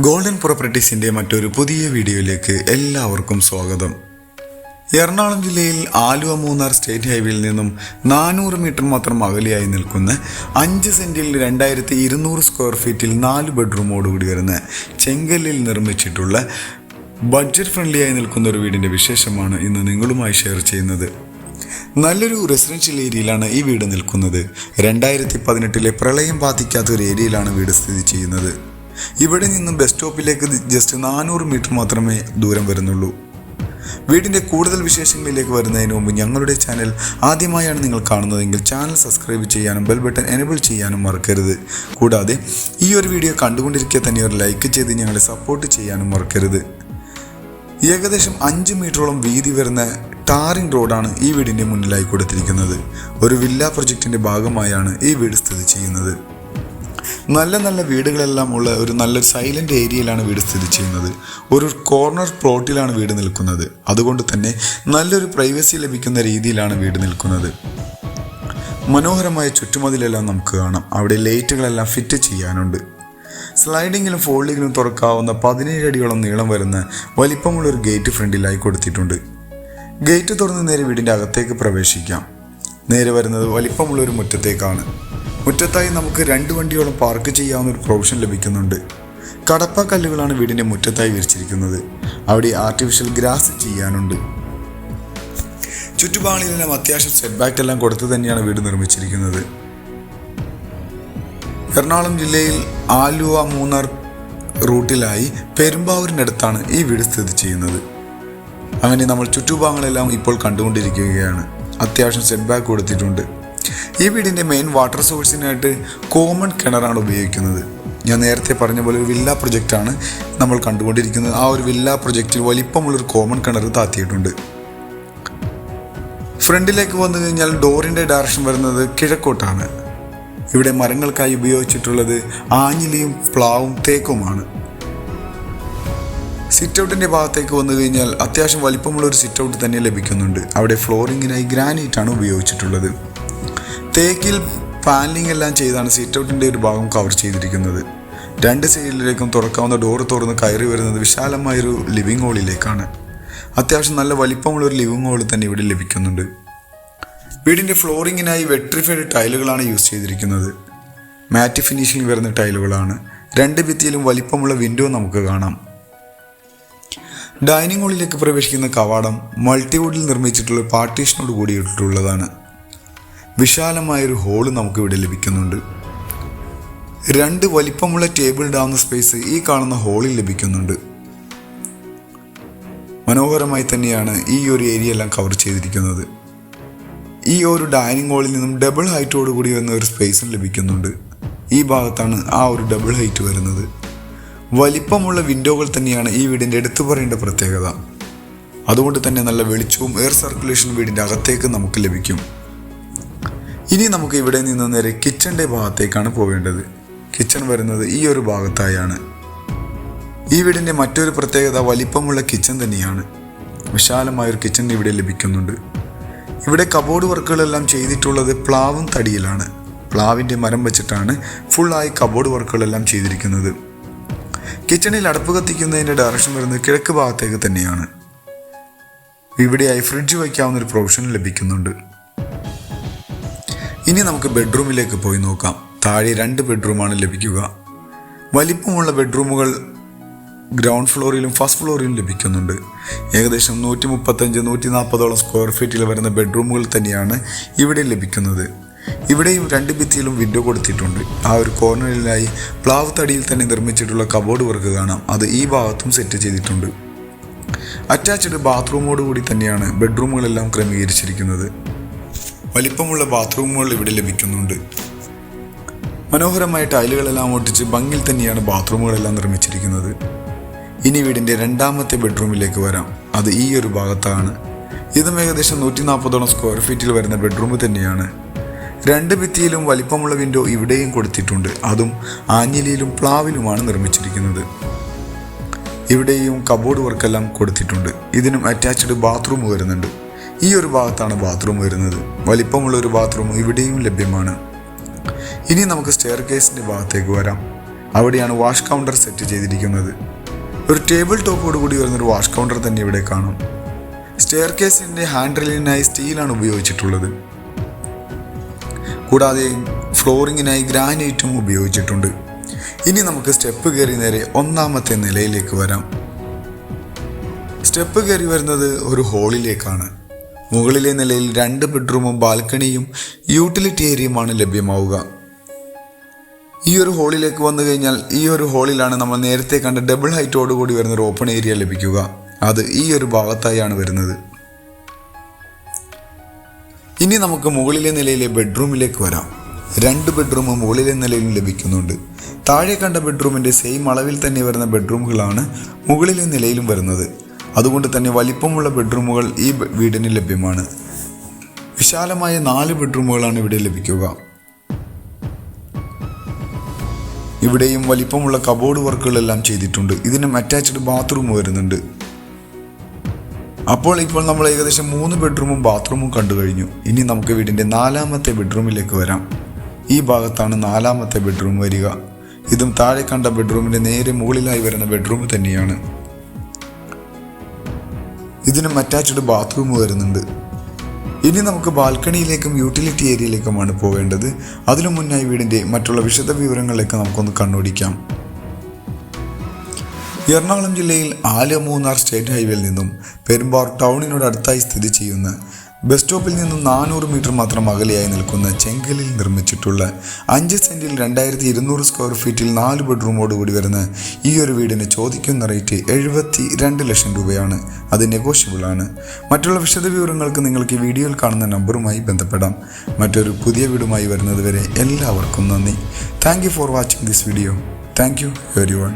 Golden പ്രോപ്പർട്ടീസിന്റെ മറ്റൊരു പുതിയ വീഡിയോയിലേക്ക് എല്ലാവർക്കും സ്വാഗതം. എറണാകുളം ജില്ലയിൽ ആലുവ മൂന്നാർ സ്റ്റേറ്റ് ഹൈവേയിൽ നിന്നും നാനൂറ് മീറ്റർ മാത്രം അകലെയായി നിൽക്കുന്ന അഞ്ച് സെന്റിൽ രണ്ടായിരത്തി ഇരുന്നൂറ് സ്ക്വയർ ഫീറ്റിൽ നാല് ബെഡ്റൂമോടുകൂടി വരുന്ന ചെങ്കല്ലിൽ നിർമ്മിച്ചിട്ടുള്ള ബഡ്ജറ്റ് ഫ്രണ്ട്ലിയായി നിൽക്കുന്ന ഒരു വീടിന്റെ വിശേഷമാണ് ഇന്ന് നിങ്ങളുമായി ഷെയർ ചെയ്യുന്നത്. നല്ലൊരു റെസിഡൻഷ്യൽ ഏരിയയിലാണ് ഈ വീട് നിൽക്കുന്നത്. രണ്ടായിരത്തി പതിനെട്ടിലെ പ്രളയം ബാധിക്കാത്ത ഒരു ഏരിയയിലാണ് വീട് സ്ഥിതി ചെയ്യുന്നത്. ഇവിടെ നിന്ന് ബസ് സ്റ്റോപ്പിലേക്ക് ജസ്റ്റ് നാനൂറ് മീറ്റർ മാത്രമേ ദൂരം വരുന്നുള്ളൂ. വീടിന്റെ കൂടുതൽ വിശേഷങ്ങളിലേക്ക് വരുന്നതിന് മുമ്പ് ഞങ്ങളുടെ ചാനൽ ആദ്യമായാണ് നിങ്ങൾ കാണുന്നതെങ്കിൽ ചാനൽ സബ്സ്ക്രൈബ് ചെയ്യാനും ബെൽ ബട്ടൺ എനേബിൾ ചെയ്യാനും മറക്കരുത്. കൂടാതെ ഈ ഒരു വീഡിയോ കണ്ടുകൊണ്ടിരിക്കെ തന്നെ ഒരു ലൈക്ക് ചെയ്ത് ഞങ്ങളെ സപ്പോർട്ട് ചെയ്യാനും മറക്കരുത്. ഏകദേശം അഞ്ച് മീറ്ററോളം വീതി വരുന്ന ടാറിംഗ് റോഡാണ് ഈ വീടിന്റെ മുന്നിലായി കൊടുത്തിരിക്കുന്നത്. ഒരു വില്ല പ്രൊജക്റ്റിന്റെ ഭാഗമായാണ് ഈ വീട് സ്ഥിതി ചെയ്യുന്നത്. നല്ല നല്ല വീടുകളെല്ലാം ഉള്ള ഒരു നല്ലൊരു സൈലന്റ് ഏരിയയിലാണ് വീട് സ്ഥിതി ചെയ്യുന്നത്. ഒരു കോർണർ പ്ലോട്ടിലാണ് വീട് നിൽക്കുന്നത്. അതുകൊണ്ട് തന്നെ നല്ലൊരു പ്രൈവസി ലഭിക്കുന്ന രീതിയിലാണ് വീട് നിൽക്കുന്നത്. മനോഹരമായ ചുറ്റുമതിലെല്ലാം നമുക്ക് കാണാം. അവിടെ ലൈറ്റുകളെല്ലാം ഫിറ്റ് ചെയ്യാനുണ്ട്. സ്ലൈഡിങ്ങിലും ഫോൾഡിങ്ങിലും തുറക്കാവുന്ന പതിനേഴ് അടിയോളം നീളം വരുന്ന വലിപ്പമുള്ളൊരു ഗേറ്റ് ഫ്രണ്ടിലായി കൊടുത്തിട്ടുണ്ട്. ഗേറ്റ് തുറന്ന് നേരെ വീടിന്റെ അകത്തേക്ക് പ്രവേശിക്കാം. നേരെ വരുന്നത് വലിപ്പമുള്ളൊരു മുറ്റത്തേക്കാണ്. മുറ്റത്തായി നമുക്ക് രണ്ട് വണ്ടിയോളം പാർക്ക് ചെയ്യാവുന്ന ഒരു പ്രൊവിഷൻ ലഭിക്കുന്നുണ്ട്. കടപ്പ കല്ലുകളാണ് വീടിന്റെ മുറ്റത്തായി വിരിച്ചിരിക്കുന്നത്. അവിടെ ആർട്ടിഫിഷ്യൽ ഗ്രാസ് ചെയ്യാനുണ്ട്. ചുറ്റുപാടിലെല്ലാം അത്യാവശ്യം സെറ്റ് ബാക്ക് എല്ലാം കൊടുത്ത് തന്നെയാണ് വീട് നിർമ്മിച്ചിരിക്കുന്നത്. എറണാകുളം ജില്ലയിൽ ആലുവ മൂന്നാർ റൂട്ടിലായി പെരുമ്പാവൂരിനടുത്താണ് ഈ വീട് സ്ഥിതി ചെയ്യുന്നത്. അങ്ങനെ നമ്മൾ ചുറ്റുഭാഗങ്ങളെല്ലാം ഇപ്പോൾ കണ്ടുകൊണ്ടിരിക്കുകയാണ്. അത്യാവശ്യം സെറ്റ് ബാക്ക് കൊടുത്തിട്ടുണ്ട്. ഈ വീടിന്റെ മെയിൻ വാട്ടർ സോഴ്സിനായിട്ട് കോമൺ കിണറാണ് ഉപയോഗിക്കുന്നത്. ഞാൻ നേരത്തെ പറഞ്ഞ പോലെ ഒരു വില്ല പ്രൊജക്റ്റാണ് നമ്മൾ കണ്ടുകൊണ്ടിരിക്കുന്നത്. ആ ഒരു വില്ല പ്രൊജക്റ്റിൽ വലിപ്പമുള്ളൊരു കോമൺ കിണർ താത്തിയിട്ടുണ്ട്. ഫ്രണ്ടിലേക്ക് വന്നു കഴിഞ്ഞാൽ ഡോറിന്റെ ഡയറക്ഷൻ വരുന്നത് കിഴക്കോട്ടാണ്. ഇവിടെ മരങ്ങൾക്കായി ഉപയോഗിച്ചിട്ടുള്ളത് ആഞ്ഞിലിയും പ്ലാവും തേക്കുമാണ്. സിറ്റ് ഔട്ടിന്റെ ഭാഗത്തേക്ക് വന്നു കഴിഞ്ഞാൽ അത്യാവശ്യം വലിപ്പമുള്ള ഒരു സിറ്റ് ഔട്ട് തന്നെ ലഭിക്കുന്നുണ്ട്. അവിടെ ഫ്ലോറിങ്ങിനായി ഗ്രാനൈറ്റ് ആണ് ഉപയോഗിച്ചിട്ടുള്ളത്. തേക്കിൽ പാനലിംഗ് എല്ലാം ചെയ്താണ് സീറ്റ് ഔട്ടിന്റെ ഒരു ഭാഗം കവർ ചെയ്തിരിക്കുന്നത്. രണ്ട് സൈഡിലേക്കും തുറക്കാവുന്ന ഡോർ തുറന്ന് കയറി വരുന്നത് വിശാലമായൊരു ലിവിംഗ് ഹാളിലേക്കാണ് അത്യാവശ്യം നല്ല വലിപ്പമുള്ള ഒരു ലിവിംഗ് ഹാൾ തന്നെ ഇവിടെ ലഭിക്കുന്നുണ്ട്. വീടിന്റെ ഫ്ലോറിങ്ങിനായി വെട്രിഫൈഡ് ടൈലുകളാണ് യൂസ് ചെയ്തിരിക്കുന്നത്. മാറ്റ് ഫിനിഷിംഗ് വരുന്ന ടൈലുകളാണ്. രണ്ട് ഭിത്തിയിലും വലിപ്പമുള്ള വിൻഡോ നമുക്ക് കാണാം. ഡൈനിങ് ഹാളിലേക്ക് പ്രവേശിക്കുന്ന കവാടം മൾട്ടിവുഡിൽ നിർമ്മിച്ചിട്ടുള്ള പാർട്ടീഷനോട് കൂടിയിട്ടുള്ളതാണ്. വിശാലമായൊരു ഹോൾ നമുക്ക് ഇവിടെ ലഭിക്കുന്നുണ്ട്. രണ്ട് വലിപ്പമുള്ള ടേബിൾ ഡാവുന്ന സ്പേസ് ഈ കാണുന്ന ഹോളിൽ ലഭിക്കുന്നുണ്ട്. മനോഹരമായി തന്നെയാണ് ഈ ഒരു ഏരിയ എല്ലാം കവർ ചെയ്തിരിക്കുന്നത്. ഈ ഒരു ഡൈനിങ് ഹാളിൽ നിന്നും ഡബിൾ ഹൈറ്റോട് കൂടി വരുന്ന ഒരു സ്പേസും ലഭിക്കുന്നുണ്ട്. ഈ ഭാഗത്താണ് ആ ഒരു ഡബിൾ ഹൈറ്റ് വരുന്നത്. വലിപ്പമുള്ള വിൻഡോകൾ തന്നെയാണ് ഈ വീടിന്റെ എടുത്തു പറയേണ്ട പ്രത്യേകത. അതുകൊണ്ട് തന്നെ നല്ല വെളിച്ചവും എയർ സർക്കുലേഷൻ വീടിന്റെ അകത്തേക്ക് നമുക്ക് ലഭിക്കും. ഇനി നമുക്ക് ഇവിടെ നിന്ന് നേരെ കിച്ചന്റെ ഭാഗത്തേക്കാണ് പോകേണ്ടത് കിച്ചൺ വരുന്നത് ഈ ഒരു ഭാഗത്തായാണ്. ഈ വീടിന്റെ മറ്റൊരു പ്രത്യേകത വലിപ്പമുള്ള കിച്ചൺ തന്നെയാണ്. വിശാലമായൊരു കിച്ചൺ ഇവിടെ ലഭിക്കുന്നുണ്ട്. ഇവിടെ കബോർഡ് വർക്കുകളെല്ലാം ചെയ്തിട്ടുള്ളത് പ്ലാവും തടിയിലാണ്. പ്ലാവിന്റെ മരം വെച്ചിട്ടാണ് ഫുള്ളായി കബോർഡ് വർക്കുകളെല്ലാം ചെയ്തിരിക്കുന്നത്. കിച്ചണിൽ അടുപ്പ് കത്തിക്കുന്നതിന്റെ ഡയറക്ഷൻ വരുന്നത് കിഴക്ക് ഭാഗത്തേക്ക് തന്നെയാണ്. ഇവിടെയായി ഫ്രിഡ്ജ് വയ്ക്കാവുന്ന ഒരു പ്രൊവിഷൻ ലഭിക്കുന്നുണ്ട്. ഇനി നമുക്ക് ബെഡ്റൂമിലേക്ക് പോയി നോക്കാം. താഴെ രണ്ട് ബെഡ്റൂമാണ് ലഭിക്കുക. വലിപ്പമുള്ള ബെഡ്റൂമുകൾ ഗ്രൗണ്ട് ഫ്ലോറിലും ഫസ്റ്റ് ഫ്ലോറിലും ലഭിക്കുന്നുണ്ട്. ഏകദേശം നൂറ്റി മുപ്പത്തഞ്ച് നൂറ്റി നാൽപ്പതോളം സ്ക്വയർ ഫീറ്റിൽ വരുന്ന ബെഡ്റൂമുകൾ തന്നെയാണ് ഇവിടെ ലഭിക്കുന്നത്. ഇവിടെയും രണ്ട് ഭിത്തിയിലും വിൻഡോ കൊടുത്തിട്ടുണ്ട്. ആ ഒരു കോർണറിലായി പ്ലാവ് തടിയിൽ തന്നെ നിർമ്മിച്ചിട്ടുള്ള കബോർഡ് വർക്ക് കാണാം. അത് ഈ ഭാഗത്തും സെറ്റ് ചെയ്തിട്ടുണ്ട്. അറ്റാച്ച്ഡ് ബാത്റൂമോട് കൂടി തന്നെയാണ് ബെഡ്റൂമുകളെല്ലാം ക്രമീകരിച്ചിരിക്കുന്നത്. വലിപ്പമുള്ള ബാത്റൂമുകൾ ഇവിടെ ലഭിക്കുന്നുണ്ട്. മനോഹരമായ ടൈലുകളെല്ലാം ഒട്ടിച്ച് ഭംഗിയിൽ തന്നെയാണ് ബാത്റൂമുകളെല്ലാം നിർമ്മിച്ചിരിക്കുന്നത്. ഇനി വീടിന്റെ രണ്ടാമത്തെ ബെഡ്റൂമിലേക്ക് വരാം. അത് ഈ ഒരു ഭാഗത്താണ്. ഇതും ഏകദേശം നൂറ്റി നാൽപ്പതോളം സ്ക്വയർ ഫീറ്റിൽ വരുന്ന ബെഡ്റൂം തന്നെയാണ്. രണ്ട് ഭിത്തിയിലും വലിപ്പമുള്ള വിൻഡോ ഇവിടെയും കൊടുത്തിട്ടുണ്ട്. അതും ആഞ്ഞിലിയിലും പ്ലാവിലുമാണ് നിർമ്മിച്ചിരിക്കുന്നത്. ഇവിടെയും കബോർഡ് വർക്കെല്ലാം കൊടുത്തിട്ടുണ്ട്. ഇതിനും അറ്റാച്ച്ഡ് ബാത്റൂം വരുന്നുണ്ട്. ഈ ഒരു ഭാഗത്താണ് ബാത്റൂം വരുന്നത്. വലിപ്പമുള്ള ഒരു ബാത്റൂം ഇവിടെയും ലഭ്യമാണ്. ഇനി നമുക്ക് സ്റ്റെയർ കേസിന്റെ ഭാഗത്തേക്ക് വരാം. അവിടെയാണ് വാഷ് കൗണ്ടർ സെറ്റ് ചെയ്തിരിക്കുന്നത്. ഒരു ടേബിൾ ടോപ്പോട് കൂടി വരുന്നൊരു വാഷ് കൗണ്ടർ തന്നെ ഇവിടെ കാണും. സ്റ്റെയർ കേസിന്റെ ഹാൻഡിലിനായി സ്റ്റീലാണ് ഉപയോഗിച്ചിട്ടുള്ളത്. കൂടാതെ ഫ്ലോറിങ്ങിനായി ഗ്രാനൈറ്റും ഉപയോഗിച്ചിട്ടുണ്ട്. ഇനി നമുക്ക് സ്റ്റെപ്പ് കയറി നേരെ ഒന്നാമത്തെ നിലയിലേക്ക് വരാം. സ്റ്റെപ്പ് കയറി വരുന്നത് ഒരു ഹോളിലേക്കാണ് മുകളിലെ നിലയിൽ രണ്ട് ബെഡ്റൂമും ബാൽക്കണിയും യൂട്ടിലിറ്റി ഏരിയയുമാണ് ലഭ്യമാവുക. ഈ ഒരു ഹോളിലേക്ക് വന്നു കഴിഞ്ഞാൽ ഈ ഒരു ഹോളിലാണ് നമ്മൾ നേരത്തെ കണ്ട ഡബിൾ ഹൈറ്റോടുകൂടി വരുന്ന ഒരു ഓപ്പൺ ഏരിയ ലഭിക്കുക. അത് ഈ ഒരു ഭാഗത്തായാണ് വരുന്നത്. ഇനി നമുക്ക് മുകളിലെ നിലയിലെ ബെഡ്റൂമിലേക്ക് വരാം. രണ്ട് ബെഡ്റൂം മുകളിലെ നിലയിലും ലഭിക്കുന്നുണ്ട്. താഴെ കണ്ട ബെഡ്റൂമിന്റെ സെയിം അളവിൽ തന്നെ വരുന്ന ബെഡ്റൂമുകളാണ് മുകളിലെ നിലയിലും വരുന്നത്. അതുകൊണ്ട് തന്നെ വലിപ്പമുള്ള ബെഡ്റൂമുകൾ ഈ വീടിന് ലഭ്യമാണ്. വിശാലമായ നാല് ബെഡ്റൂമുകളാണ് ഇവിടെ ലഭിക്കുക. ഇവിടെയും വലിപ്പമുള്ള കബോർഡ് വർക്കുകളെല്ലാം ചെയ്തിട്ടുണ്ട്. ഇതിനും അറ്റാച്ച്ഡ് ബാത്റൂം വരുന്നുണ്ട്. അപ്പോൾ ഇപ്പോൾ നമ്മൾ ഏകദേശം മൂന്ന് ബെഡ്റൂമും ബാത്റൂമും കണ്ടു കഴിഞ്ഞു. ഇനി നമുക്ക് വീടിന്റെ നാലാമത്തെ ബെഡ്റൂമിലേക്ക് വരാം. ഈ ഭാഗത്താണ് നാലാമത്തെ ബെഡ്റൂം വരിക. ഇതും താഴെ കണ്ട ബെഡ്റൂമിന്റെ നേരെ മുകളിലായി വരുന്ന ബെഡ്റൂം തന്നെയാണ്. ഇതിനും അറ്റാച്ച്ഡ് ബാത്റൂം വരുന്നുണ്ട്. ഇനി നമുക്ക് ബാൽക്കണിയിലേക്കും യൂട്ടിലിറ്റി ഏരിയയിലേക്കുമാണ് പോവേണ്ടത്. അതിനു മുന്നായി വീടിന്റെ മറ്റുള്ള വിശദ വിവരങ്ങളിലേക്ക് നമുക്കൊന്ന് കണ്ണോടിക്കാം. എറണാകുളം ജില്ലയിൽ ആല മൂന്നാർ സ്റ്റേറ്റ് ഹൈവേയിൽ നിന്നും പെരുമ്പാർ ടൗണിനോട് അടുത്തായി സ്ഥിതി ചെയ്യുന്ന ബസ് സ്റ്റോപ്പിൽ നിന്നും നാനൂറ് മീറ്റർ മാത്രം അകലെയായി നിൽക്കുന്ന ചെങ്കലിൽ നിർമ്മിച്ചിട്ടുള്ള അഞ്ച് സെന്റിൽ രണ്ടായിരത്തി ഇരുന്നൂറ് സ്ക്വയർ ഫീറ്റിൽ നാല് ബെഡ്റൂമോടുകൂടി വരുന്ന ഈ ഒരു വീടിന് ചോദിക്കുന്ന റേറ്റ് എഴുപത്തി രണ്ട് ലക്ഷം രൂപയാണ്. അത് നെഗോഷ്യബിൾ ആണ്. മറ്റുള്ള വിശദ വിവരങ്ങൾക്ക് നിങ്ങൾക്ക് ഈ വീഡിയോയിൽ കാണുന്ന നമ്പറുമായി ബന്ധപ്പെടാം. മറ്റൊരു പുതിയ വീടുമായി വരുന്നതുവരെ എല്ലാവർക്കും നന്ദി. Thank for watching this video thank you everyone